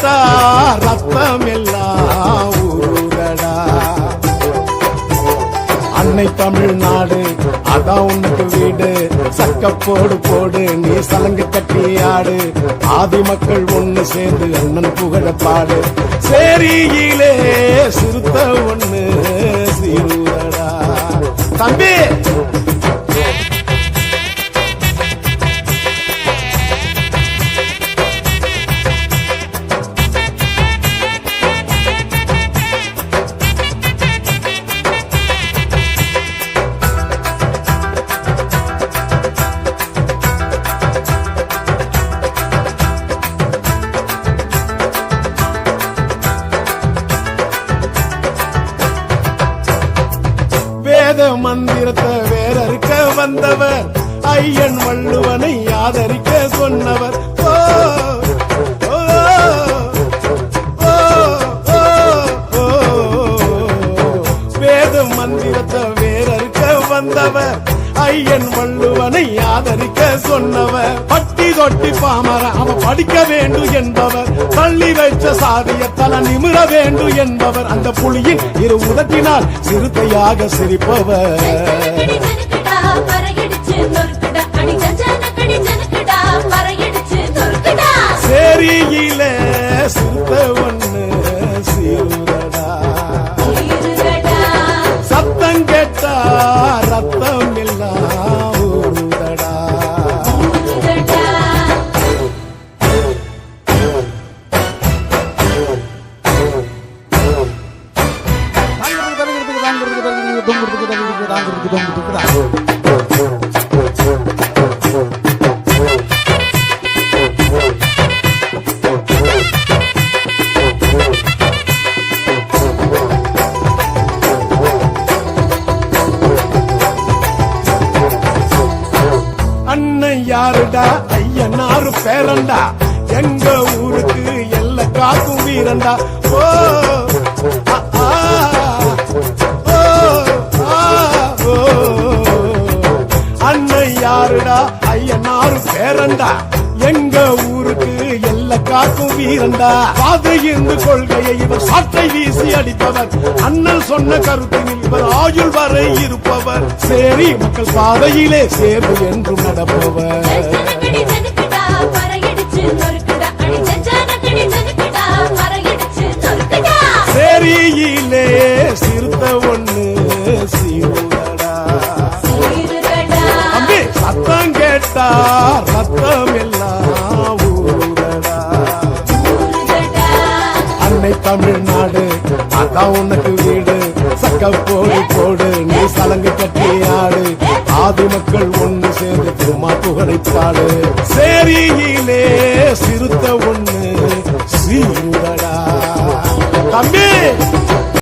கேட்டா ரத்தம் ஊருடா அன்னை தமிழ்நாடு அதான் உனக்கு வீடு. சக்க போடு போடு நீ சலங்கு கட்டி ஆடு. ஆதி மக்கள் ஒண்ணு சேர்ந்து அண்ணன் புகழ பாடு. சேரியிலே சிறுத்த ஒண்ணு சீருதடா. தம்பி வேத மந்திரத்தை வேறறுக்க வந்தவர். ஐயன் வள்ளுவனை ஆதரிக்க சொன்னவர். ஓ, வேத மந்திரத்தை வேறறுக்க வந்தவர். ஐயன் வள்ளுவனை ஆதரிக்க சொன்னவர். பட்டி தொட்டி பாமர அவன் படிக்க வேண்டும் என்பவர். தள்ளி வைச்ச சாதிய தல நிமிர வேண்டும் என்பவர். அந்த புலியின் இரு உதட்டினால் சிறுத்தையாக சிரிப்பவர். ஜனக்கடி அண்ணன் யாருடா? ஐயனாரு பேரண்டா? எங்க ஊருக்கு எல்லா காக்கும் வீரண்டா? ஓ ஒரு பேரண்டா. எங்க ஊருக்கு எல்ல காக்கும் வீரண்டா. பாதை இருந்து கொள்கையை இவர் சாற்றை வீசி அடிப்பவர் அண்ணன் சொன்ன கருத்தினில் இவர் ஆயுள் வரை இருப்பவர். சரி மக்கள் பாதையிலே சேர்வு என்றும் நடப்பவர். நான் உனக்கு வீடு. சக்க போடு போடு. நீ சலங்கு கட்டி ஆடு. ஆதி மக்கள் ஒன்று சேர்ந்து திருமா புகழை சரி